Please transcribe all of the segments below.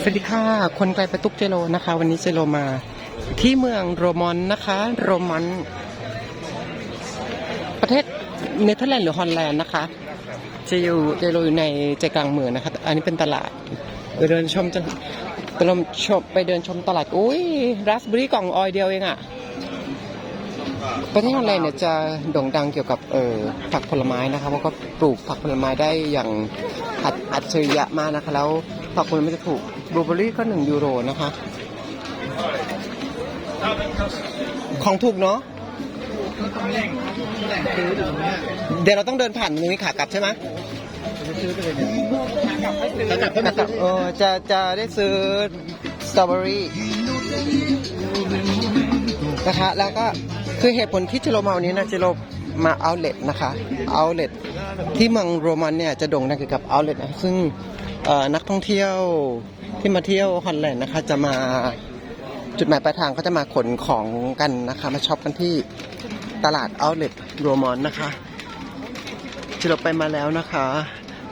สวัสดีค่ะ คนไกลประตุกเจโรนะคะ วันนี้เจโรมา ที่เมืองโรมอนนะคะ โรมอน ประเทศเนเธอร์แลนด์หรือฮอลแลนด์นะคะจะอยู่เจโรอยู่ในใจกลางเมืองนะคะ อันนี้เป็นตลาดไปเดินชมจะไปเดินชมไปเดินชมตลาดอุ้ยราสเบอรี่กล่องออยเดียวเองอะประเทศฮอลแลนด์เนี่ยจะโด่งดังเกี่ยวกับเอ่อผักผลไม้นะคะเพราะก็ปลูกผักผลไม้ได้อย่างอัดอัจฉริยะมากนะคะแล้วผักผลไม้จะถูก บลูเบอรี่ก็หนึ่งยูโรนะคะ ของถูกเนาะเดี๋ยวเราต้องเดินผ่านตรงนี้ขากลับใช่ไหมจะไปเลยเนี่ยแล้วกลับขากลับเออจะจะได้ซื้อสตรอเบอรี่นะคะ แล้วก็คือเหตุผลที่เจโรมาวันนี้นะเจโรมาเอาเล t นะคะเอาเล t ที่เมืองโรมันเนี่ยจะโด่งดังเกี่ยวกับเอาเล t นะซึ่ง นักท่องเที่ยวที่มาเที่ยวฮอลแลนด์นะคะจะมาจุดหมายปลายทางก็จะมาขนของกันนะคะ มาช็อปกันที่ตลาดเอาเล t โรมอนนะคะเจโรไปมาแล้วนะคะ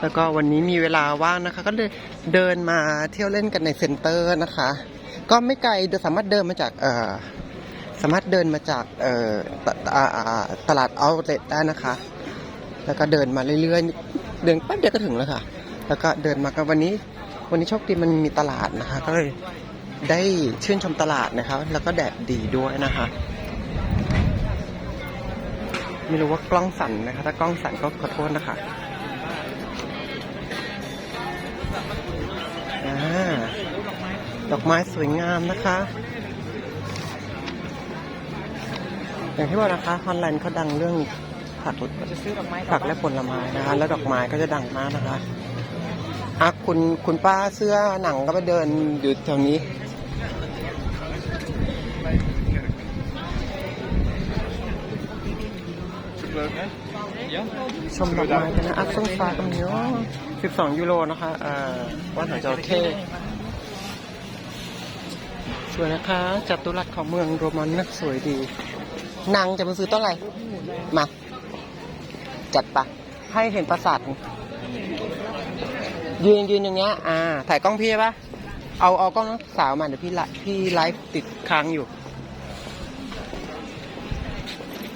แล้วก็วันนี้มีเวลาว่างนะคะ ก็เลยเดินมาเที่ยวเล่นกันในเซ็นเตอร์นะคะ ก็ไม่ไกลสามารถเดินมาจากเอ่อสามารถเดินมาจากเอ่อตตลาดเอาเลตได้นะคะ แล้วก็เดินมาเรื่อยๆเดินแป๊บเดียวก็ถึงแล้วค่ะ แล้วก็เดินมากันวันนี้ วันนี้โชคดีมันมีตลาดนะคะ ก็เลยได้ชื่นชมตลาดนะคะแล้วก็แดดดีด้วยนะคะไม่รู้ว่ากล้องสั่นนะคะ ถ้ากล้องสั่นก็ขอโทษนะคะอ่าดอกไม้สวยงามนะคะ อย่างที่บอกนะคะฮอลแลนด์เขาดังเรื่องผักผักและผลไม้นะคะ แล้วดอกไม้ก็จะดังมากนะคะ อะคุณคุณป้าเสื้อหนังก็ไปเดินอยู่แถวนี้ ชมดอกไม้กันนะอัพส้มฟ้ากับเนื้อ12ยูโรนะคะเอ่อว่านหางจระเข้สวยนะคะจัตุรัสของเมืองโรมันนะสวยดี นางจะมาซื้อต้นอะไร มา จัดปะให้เห็นปราสาท ยืนยืนอย่างเงี้ย อ่า ถ่ายกล้องพี่ปะเอาเอากล้องน้องสาวมาเดี๋ยวพี่ไลฟ์พี่ไลฟ์ติดค้างอยู่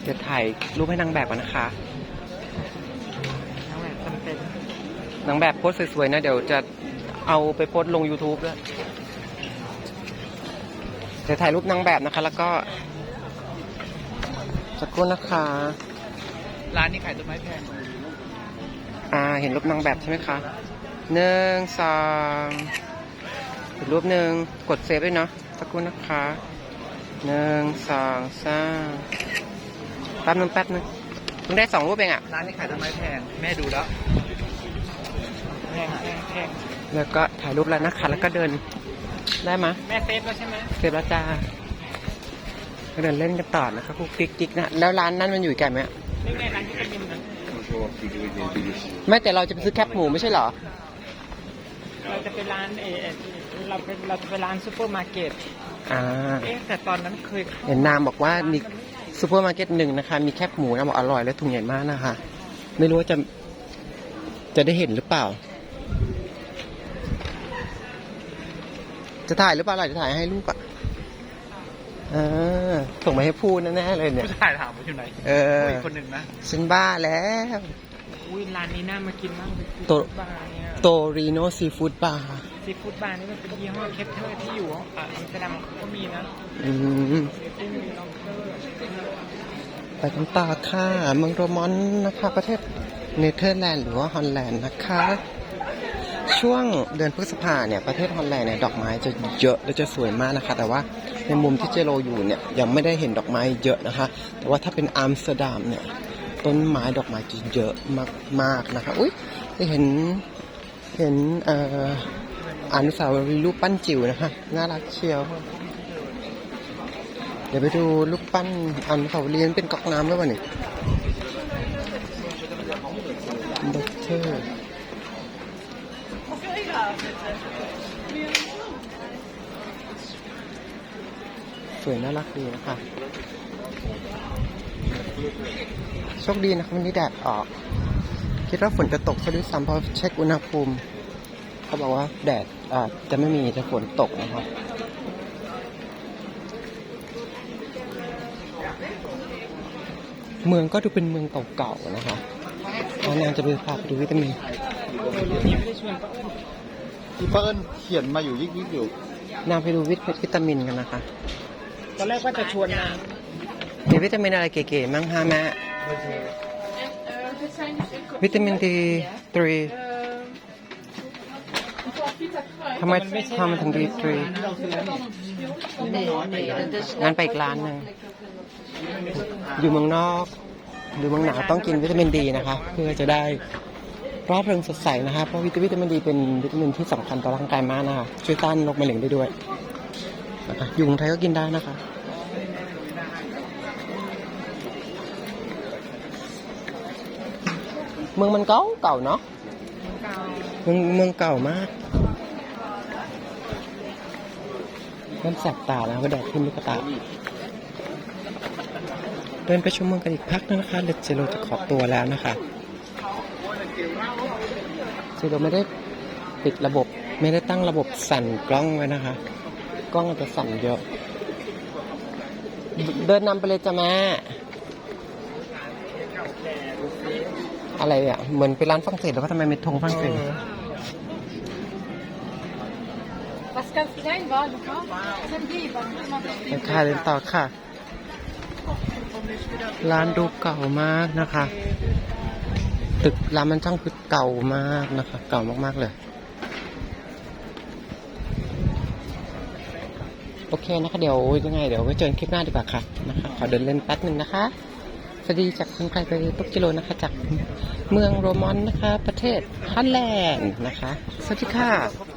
เดี๋ยวถ่ายรูปให้นางแบบก่อนนะคะทั้งแหล่งจำเป็นนางแบบโพสสวยๆนะ เดี๋ยวจะเอาไปโพสลง YouTube ด้วย เดี๋ยวถ่ายรูปนางแบบนะคะ แล้วก็สักครู่นะคะ ร้านนี้ขายต้นไม้แพงอ่า เห็นรูปนางแบบใช่ไหมคะ หนึ่งสองอีกรูปหนึ่งกดเซฟด้วยเนาะสักครู่นะคะหนึ่งสองสามแป๊บนึงแป๊บนึงเพิ่งได้สองรูปเองอะร้านนี้ขายต้นไม้แพง แม่ดูแล้วแพงแพงแพงแล้วก็ถ่ายรูปแล้วนะคะ แล้วก็เดินได้ไหมยแม่เซฟแล้วใช่ไหมเสร็จแล้วจ้าก็เดินเล่นกันต่อนะครับพวกกิ๊กกิ๊กนะ แล้วร้านนั้นมันอยู่ไกลไหมอะนี่ไงร้านที่เป็นยิมนะไม่แต่เราจะไปซื้อแคปหมูไม่ใช่เหรอ เราจะไปร้านเอเอเราเป็นเราจะไปร้านซูเปอร์มาร์เก็ตอ่าเอ๊ะแต่ตอนนั้นเคยเห็นนามบอกว่ามีซูเปอร์มาร์เก็ตหนึ่งนะคะ มีแคปหมูนะบอกอร่อยและถุงใหญ่มากนะคะ ไม่รู้ว่าจะจะได้เห็นหรือเปล่า จะถ่ายหรือเปล่าล่ะจะถ่ายให้รูปอะเออส่งมาให้พูดแน่ๆเลยเนี่ย ผู้ชายถามว่าอยู่ไหนเออ ผู้หญิงคนหนึ่งนะ ฉันบ้าแล้ว อุ้ยร้านนี้น่ามากินมากเลยโตซีฟู้ดบาร์เนี่ยโตรีโนซีฟู้ดบาร์ซีฟู้ดบาร์นี่มันเป็นยี่ห้อเคปเทอร์ที่อยู่อะอัมสเตอร์ดัมก็มีนะอืมซึ่งมีลองเทอร์ไปกันต่อค่ะเมืองโรมอนนะคะ ประเทศเนเธอร์แลนด์หรือว่าฮอลแลนด์นะคะ ช่วงเดือนพฤษภาเนี่ยประเทศฮอลแลนด์เนี่ยดอกไม้จะเยอะและจะสวยมากนะคะ แต่ว่าในมุมที่เจโรอยู่เนี่ยยังไม่ได้เห็นดอกไม้เยอะนะคะ แต่ว่าถ้าเป็นอัมสเตอร์ดัมเนี่ย ต้นไม้ดอกไม้จะเยอะมากๆนะคะอุ้ยเห็นเห็นเอ่ออนุสาวรีย์รูปปั้นจิ๋วนะคะน่ารักเชียว เดี๋ยวไปดูรูปปั้นอนุสาวรีย์มันเป็นก๊อกน้ำด้วยวะนี่ด็อกเตอร์ สวยน่ารักดีนะคะโชคดีนะครับวันนี้แดดออก คิดว่าฝนจะตกซะด้วยซ้ำเพราะเช็คอุณหภูมิเขาบอกว่าแดดอาจจะไม่มีจะฝนตกนะครับเมืองก็ดูเป็นเมืองเก่าๆนะคะแล้วนางจะไปพาไปดูวิตามินนี่ไม่ได้ชวนก็พี่เปิ้ลเขียนมาอยู่ยิกยิกๆอยู่นางไปดูวิตวิตามินกันนะคะ ตอนแรกว่าจะชวนนางมีวิตามินอะไรเก๋ๆมั่งฮะแม่วิตามินดีทรีทำไมทำถึงดีทรีงั้นไปอีกร้านหนึ่งอยู่เมืองนอกหรือเมืองหนาวต้องกินวิตามินดีนะคะ เพื่อจะได้ร่าเริงสดใสนะคะเพราะวิตามินดีเป็นวิตามินที่สำคัญต่อร่างกายมากนะคะช่วยต้านโรคมะเร็งได้ด้วย อยู่เมืองไทยก็กินได้นะคะเมืองมันเก่าเก่าเนาะเมืองเมืองเก่ามากมันแสบตาแล้วก็แดดขึ้นลูกตาเดินไปชมเมืองกันอีกพักนึงนะคะเดเจโรจะขอตัวแล้วนะคะเจโรไม่ได้ปิดระบบไม่ได้ตั้งระบบสั่นกล้องไว้นะคะ กล้องอาจจะสั่นเยอะ เดินนำไปเลยจ้ะแม่อะไรอะ เหมือนเป็นร้านฝรั่งเศสแล้วก็ทำไมมีธงฝรั่งเศส Pascal Frein va, d'accord Samedi, il va vraiment ไปค่ะเดินต่อค่ะ ร้านดูเก่ามากนะคะ ตึกร้านมันช่างคือเก่ามากนะคะ เก่ามากๆเลย โอเคนะคะ เดี๋ยวยังไงเดี๋ยวไว้เจอกันคลิปหน้าดีกว่าค่ะนะคะขอเดินเล่นแป๊บหนึ่งนะคะสวัสดีจากคนไกลไปตุกกิโลนะคะ จากเมืองโรมอนนะคะ ประเทศฮันแลนด์นะคะ สวัสดีค่ะ